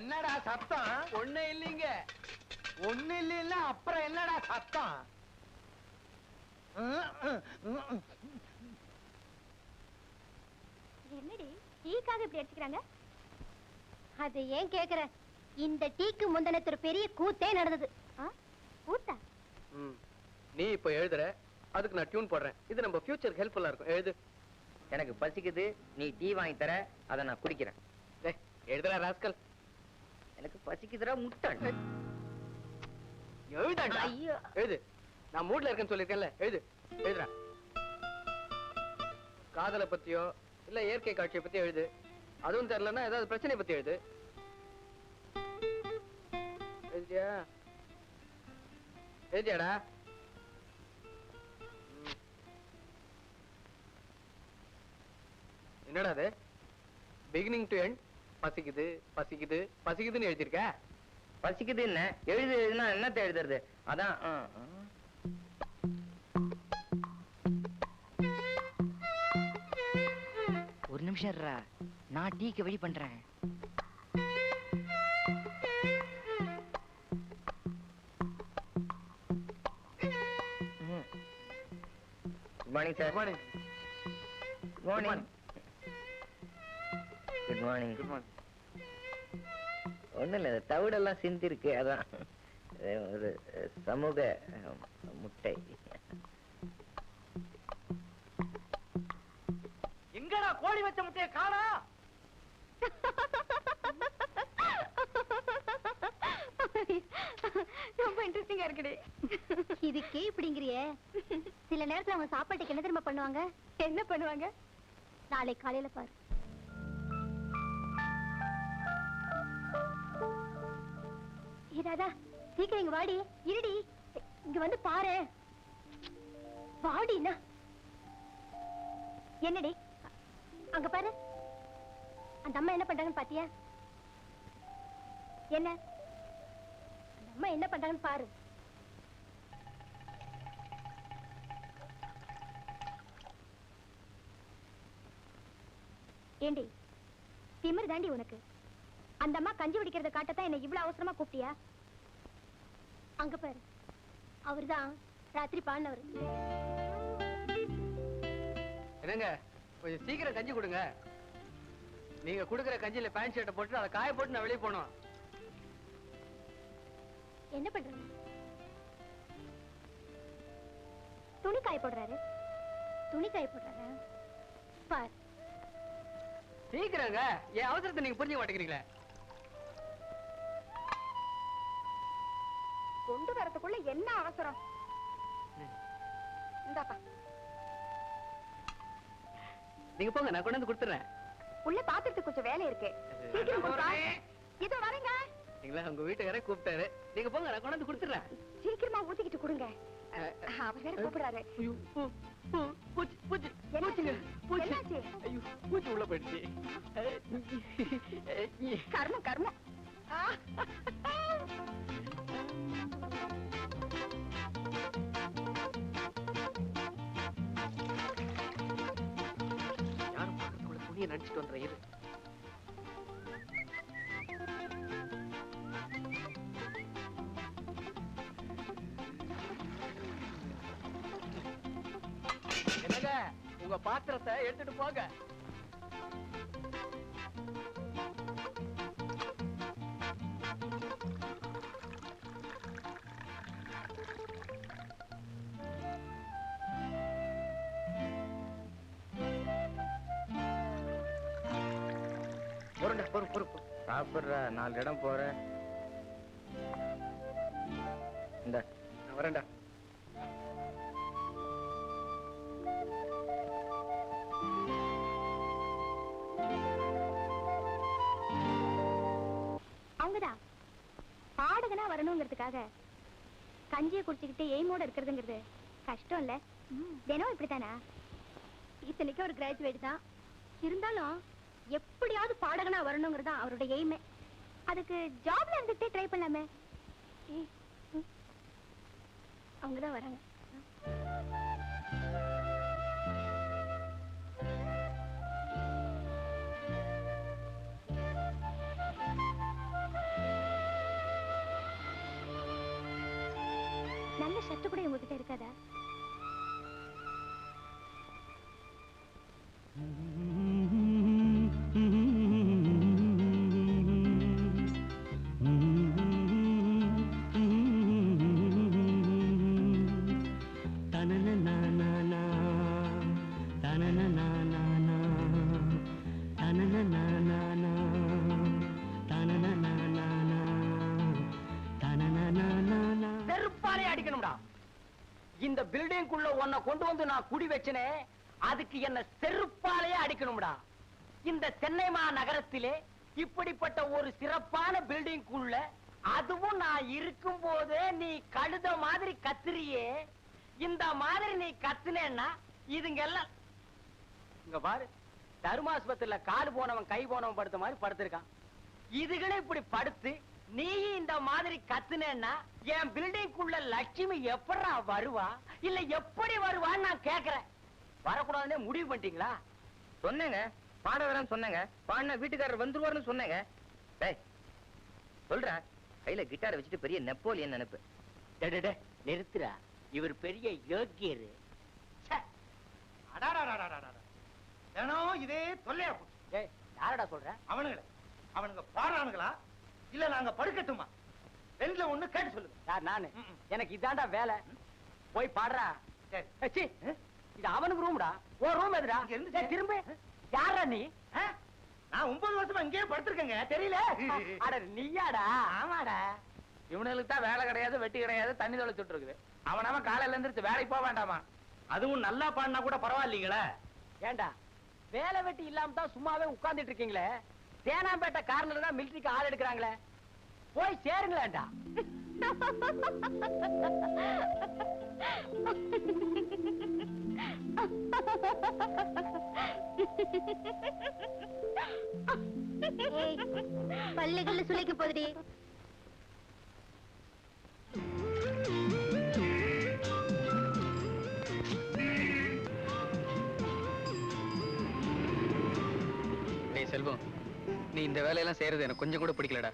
என்னடா சத்தம்? ஒண்ணே இல்லைங்க. ஒண்ணு இல்ல அப்புறம் என்னடா சத்தம். என்னடி டீக்காக இப்படி அடிச்சுக்கிறாங்க? அது ஏன் கேக்குற? இந்த டீக்கு முந்தினத்து ஒரு பெரிய கூத்தே நடந்தது? கூத்தா. நீ இப்ப எழுதுற. அதுக்கு நான் டியூன் போடுறேன். இது நம்ம ஃபியூச்சருக்கு ஹெல்ப்ஃபுல்லா இருக்கும். எழுது. எனக்கு பசிக்குது. நீ டீ வாங்கி தர. அதை நான் குடிக்கிறேன். டேய், எழுதுடா ராஸ்கல். எனக்கு பசிக்குதுடா முட்டாள். எழுதாண்டா. ஐயோ. எழுது. நான் மூட்ல இருக்கேன்னு சொல்லிருக்கேன்ல எழுது. எழுதுடா. காதலை பத்தியோ இல்ல இயற்கை காட்சியை பத்தி எழுது. அதுவும் தெரியலன்னா ஏதாவது பிரச்சனை பத்தி எழுது. எழுதியா? எழுதியாடா. என்னடா அது? பிகினிங் டு எண்ட் பசிக்குது பசிக்குது பசிக்குதுன்னு எழுதியிருக்க? பசிக்குது என்ன? எழுது எழுதுனா என்னத்த எழுதுறது? அதான். ஒரு நிமிஷம் நான் டீக்கு வெடி பண்றேன். Good morning sir morning good morning good morning good morning ஒண்ணும் இல்ல இந்த தவிடெல்லாம் சிந்திருக்கு அதான். இது ஒரு சமூக முட்டை. எங்கடா கோழி வச்ச முட்டைய காணா? ரொம்ப இன்ட்ரெஸ்டிங்கா இருக்குடி. இதுக்கே இப்படிங்கிறியே. சில நேரத்துல அவங்க சாப்பாட்டுக்கு என்ன தெரியுமா பண்ணுவாங்க? என்ன பண்ணுவாங்க? நாளை காலையில பாரு. ஏதாதா சீக்கிரம் இங்க வாடி. இருடி. இங்க வந்து பாரு. வாடினா. என்னடி? அங்க பாரு. அந்த அம்மா என்ன பண்றாங்கன்னு பாத்தியா? என்ன? அந்த அம்மா என்ன பண்றாங்கன்னு பாரு. ஏண்டி? திமிர் தாண்டி உனக்கு. அந்த அம்மா கஞ்சி குடிக்கிறத காட்டத்தான் என்ன இவ்வளவு அவசரமா கூப்பிட்டியா? அங்க பாரு. அவர்தான் ராத்திரி பாடினவர். என்னங்க கொஞ்சம் சீக்கிரம் கஞ்சி கொடுங்க. நீங்க குடுக்குற கஞ்சில பேண்ட் ஷர்ட்டை போட்டு அதை காய போட்டு நான் வெளியே போகணும். என்ன பண்றாங்க துணி காய போடுறாரு. துணி காய போடுறாரு? பார். சீக்கிரங்க என் அவசரத்தை நீங்க புரிஞ்சுக்க மாட்டேங்கிறீங்களே. கொண்டு வரதுக்குள்ள என்ன அவசரம்? இந்தாப்பா. நீங்க போங்க நான் கொண்டு வந்து கொடுத்துறேன். உள்ள பாத்துறதுக்கு கொஞ்சம் வேலை இருக்கு. சீக்கிரம் கொடுப்பா இதோ வரேங்க. நீங்களா உங்க வீட்டுக்காரே கூப்பிட்டாரு. நீங்க போங்க நான் கொண்டு வந்து கொடுத்துறேன். சீக்கிரமா ஊத்திக்கிட்டு கொடுங்க. அவர் வேற கூப்பிடுறாரு. பூச்சி, பூச்சி, பூச்சிங்க, பூச்சி. ஐயோ, பூச்சி உள்ள போயிடுச்சு. கர்மம் கர்மம். என்னங்க உங்க பாத்திரத்தை எடுத்துட்டு போங்க. சாப்பிடுற நாலு இடம் போற இந்த வரேன்டா. அவங்கதான் பாடகனா வரணுங்கிறதுக்காக கஞ்சியை குடிச்சுக்கிட்டு எய்மோட இருக்கிறதுங்கிறது கஷ்டம் இல்ல தினம் இப்படித்தானா? இத்தனைக்கும் ஒரு கிராஜுவேட் தான். இருந்தாலும் எப்படியாவது பாடகனா வரணுங்கிறது அவரோட எய்மே அதுக்கு ஜாப்ல இருந்துட்டே ட்ரை பண்ணலாமே. அவங்கதான் வராங்க. ஃபர்ஸ்ட் கூட உங்ககிட்ட இருக்காதா? வெறுப்பாலே அடிக்கணும்டா இந்த பில்டிங்குள்ள உன்னை கொண்டு வந்து நான் குடி வச்சனே அதுக்கு என்ன செருப்பாலையே அடிக்கணும்டா. இந்த சென்னை மாநகரத்திலே இப்படிப்பட்ட ஒரு சிறப்பான பில்டிங்குள்ள அதுவும் நான் இருக்கும் போதே நீ கழுத மாதிரி கத்துறியே. இந்த மாதிரி நீ கத்துனேன்னா இதுங்க எல்லாம் இங்க பாரு தருமாஸ்பத்திரியில கால் போனவன் கை போனவன் படுத்த மாதிரி படுத்திருக்கான். இதுகளே இப்படி படுத்து நீ இந்த மாதிரி கத்துனேன்னா என் பில்டிங்குள்ள லட்சுமி எப்படா வருவா? இல்ல எப்படி வருவான்னு நான் கேக்குறேன். வரக்கூடாதுன்னே முடிவு பண்ணிட்டீங்களா? சொன்னேங்க. பாட வரேன்னு சொன்னேங்க. பாடினா வீட்டுக்காரர் வந்துருவாருன்னு சொன்னேங்க. டேய் சொல்றேன் கையில கிட்டாரை வச்சுட்டு பெரிய நெப்போலியன் நினைப்பு டேய், டேய், டேய், நிறுத்துடா. இவர் பெரிய யோக்கியரு இதே தொல்லையா யாரடா சொல்ற? அவனுங்கள. அவனுங்க பாடுறானுங்களா இல்ல நாங்க படுக்கட்டுமா? ரெண்டுல ஒண்ணு கேட்டு சொல்லுங்க. யார் நானு. எனக்கு இதான்டா வேலை. போய் பாடுறா. சரி. இது அவனுக்கு ரூம்டா ஓ ரூம் எதுடா? இருந்து திரும்ப. யாரா நீ? நான் ஒன்பது வருஷமா இங்கேயே படுத்திருக்கேங்க. தெரியல? அட நீயாடா? ஆமாடா. இவனுக்கு தான் வேலை கிடையாது வெட்டி கிடையாது தண்ணி தொலைச்சுட்டு இருக்குது அவன் காலையில எந்திரிச்சு வேலைக்கு போக வேண்டாமா? அதுவும் நல்லா பாடினா கூட பரவாயில்லைங்களே. ஏண்டா? வேலை வெட்டி இல்லாம தான் சும்மாவே உட்கார்ந்துட்டு இருக்கீங்களே? தேனாம்பேட்டை கார்னர்ல தான் மிலிட்டரிக்கு ஆள் எடுக்கிறாங்களே. போய் சேருங்களேண்டா. ஏய், சுளைக்கு சுளைக்க போதுடி நீ இந்த வேலையெல்லாம் செய்யறது எனக்கு கொஞ்சம் கூட பிடிக்கலடா.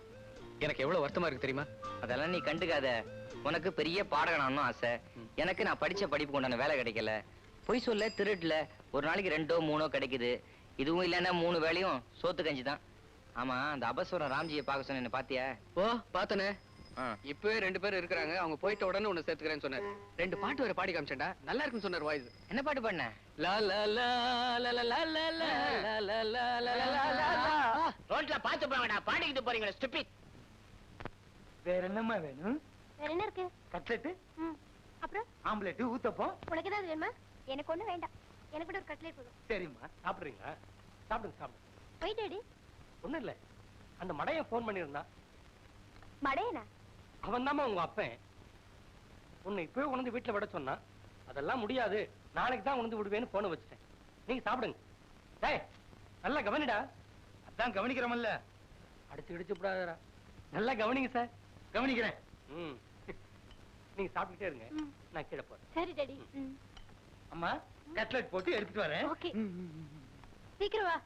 எனக்கு எவ்வளவு வருத்தமா இருக்கு தெரியுமா? அதெல்லாம் நீ கண்டுக்காத. உனக்கு பெரிய பாடகனான்னு ஆசை. எனக்கு நான் படிச்ச படிப்புக்கு உண்டான வேலை கிடைக்கல. பொய் சொல்ல திருடல ஒரு நாளைக்கு ரெண்டோ மூணோ கிடைக்குது. இதுவும் இல்லைன்னா மூணு வேலையும் சோத்து கஞ்சி தான். ஆமா அந்த அபஸ்வரம் ராம்ஜியை பார்க்க சொன்ன பாத்தியா? ஓ பாத்தனே ஆ. இப்பவே ரெண்டு பேரும் இருக்கிறாங்க அவங்க போயிட்ட உடனே உன்னை சேர்த்துக்கிறேன்னு சொன்னாரு ரெண்டு பாட்டு வேற பாடி காமிச்சேன்டா நல்லா இருக்குன்னு சொன்னார் வாய்ஸ் என்ன பாட்டு பாடின ரோட்ல பாத்து போங்கடா பாடிக்கிட்டு போறீங்க ஸ்டிப்பி வேற என்னம்மா வேணும் வேற என்ன இருக்கு கட்லெட் அப்புறம் ஆம்லெட் ஊத்தப்பம் உனக்கு ஏதாவது வேணுமா எனக்கு ஒண்ணு வேண்டாம் எனக்கு ஒரு கட்லெட் போதும் சரிம்மா சாப்பிடுறீங்களா சாப்பிடுங்க சாப்பிடுங்க போய் டேடி ஒண்ணும் இல்ல அந்த மடையை போன் பண்ணிருந்தா மடையனா அவன் தாமா உங்க அப்பன். உன்னை இப்பவே உணர்ந்து வீட்டுல விட சொன்னான் அதெல்லாம் முடியாது. நாளைக்கு தான் உணர்ந்து விடுவேன்னு போன வச்சுட்டேன். நீங்க சாப்பிடுங்க. டேய் நல்லா கவனிடா. அதான் கவனிக்கிறோமல்ல. அடிச்சு இடிச்சு விடாதடா. நல்லா கவனிங்க சார். கவனிக்கிறேன். ம். நீங்க சாப்பிட்டுட்டே இருங்க. நான் கீழே போறேன். சரி டேடி. அம்மா கட்லெட் போட்டு எடுத்துட்டு வரேன். ஓகே. சீக்கிரம் வா.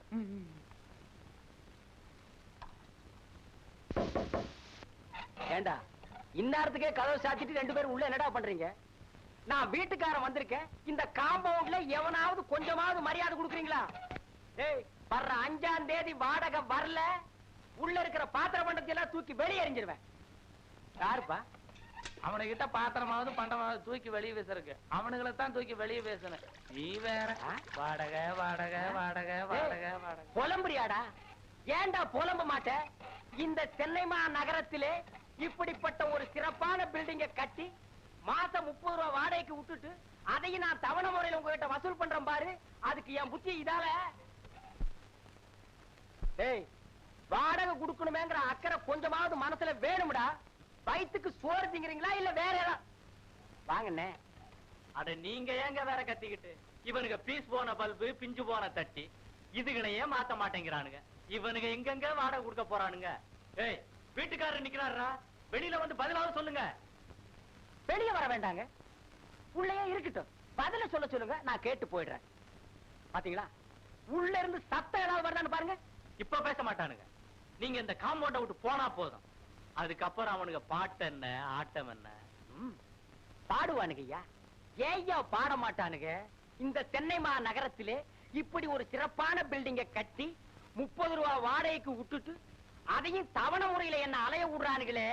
ஏண்டா? இந்நேரத்துக்கே கதவை சாத்திட்டு ரெண்டு பேரும் உள்ள என்னடா பண்றீங்க? நான் வீட்டுக்காரன் வந்திருக்கேன். இந்த காம்பவுண்ட்ல எவனாவது கொஞ்சமாவது மரியாதை கொடுக்குறீங்களா? ஏய் வர்ற அஞ்சாம் தேதி வாடகை வரல. உள்ள இருக்கிற பாத்திர பண்டத்தை எல்லாம் தூக்கி வெளியே எறிஞ்சிருவேன். யாருப்பா? அவனுகிட்ட பாத்திரமாவது பண்டமாவது தூக்கி வெளியே பேசுறதுக்கு அவனுங்களை தான் தூக்கி வெளியே பேசணும் நீ வேற? வாடகை வாடகை வாடகை வாடகை வாடகை. புலம்புறியாடா? ஏன்டா புலம்ப மாட்ட? இந்த சென்னை நகரத்திலே இப்படிப்பட்ட ஒரு சிறப்பான பில்டிங்க கட்டி மாசம் முப்பது ரூபா வாடகைக்கு விட்டுட்டு அதையும் நான் தவணை முறையில உங்ககிட்ட வசூல் பண்றேன் பாரு. அதுக்கு என் புத்தி இதால. டேய் வாடகை கொடுக்கணுமேங்கிற அக்கறை கொஞ்சமாவது மனசுல வேணும்டா. வயிற்றுக்கு சோறு திங்கிறீங்களா இல்ல வேற ஏதாவது வாங்கண்ணே. அட நீங்க ஏங்க வேற கத்திக்கிட்டு? இவனுங்க பீஸ் போன பல்பு பிஞ்சு போன தட்டி. இதுகளையே மாத்த மாட்டேங்கிறானுங்க. இவனுங்க எங்கெங்க வாடகை கொடுக்க போறானுங்க? ஏய் வீட்டுக்காரர் நிக்கிறாரா வெளியில வந்து பதிலாவது சொல்லுங்க. வெளியே வர வேண்டாங்க. உள்ளேயே இருக்கட்டும். பதில சொல்ல சொல்லுங்க நான் கேட்டு போயிடுறேன். பாத்தீங்களா? உள்ள இருந்து சத்தம் ஏதாவது வருதான்னு பாருங்க. இப்ப பேச மாட்டானுங்க. நீங்க இந்த காம்பவுண்ட விட்டு போனா போதும். அதுக்கப்புறம் அவனுங்க பாட்டு என்ன ஆட்டம் என்ன? ம். பாடுவானுங்கய்யா ஏய்யா பாட மாட்டானுங்க? இந்த சென்னை மா நகரத்திலே இப்படி ஒரு சிறப்பான பில்டிங்க கட்டி முப்பது ரூபா வாடகைக்கு விட்டுட்டு அதையும் தவணை முறையில என்ன அலைய விடுறானுங்களே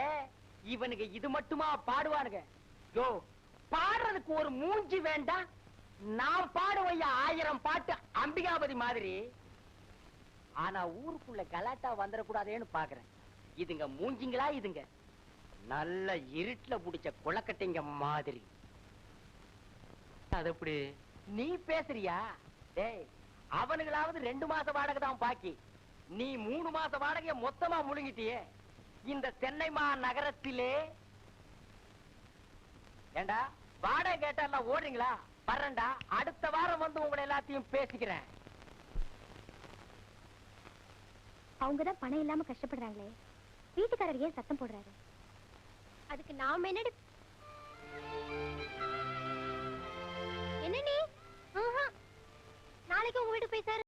இவனுங்க இது மட்டுமா பாடுவானுங்க? யோ பாடுறதுக்கு ஒரு மூஞ்சி வேண்டாம் நான் பாடுவையா ஆயிரம் பாட்டு அம்பிகாபதி மாதிரி? ஆனா ஊருக்குள்ள கலாட்டா வந்துடக்கூடாதேன்னு பாக்குறேன். இதுங்க மூஞ்சிங்களா இதுங்க? நல்ல இருட்டுல புடிச்ச குளக்கட்டைங்க மாதிரி. அது எப்படி? நீ பேசுறியா? டேய் அவனுங்களாவது ரெண்டு மாச வாடகை தான் பாக்கி. நீ மூணு மாச வாடகைய மொத்தமா முழுங்கிட்டியே. இந்த சென்னை மா நகரத்திலே ஏண்டா வாடகை கேட்டா எல்லாம் ஓடுறீங்களா? வர்றேன்டா அடுத்த வாரம் வந்து உங்களை எல்லாத்தையும் பேசிக்கிறேன். அவங்கதான் பணம் இல்லாம கஷ்டப்படுறாங்களே. வீட்டுக்காரர் ஏன் சத்தம் போடுறாரு? அதுக்கு நாம என்னடி என்ன நீ? நாளைக்கு உங்க வீட்டு போய் சார்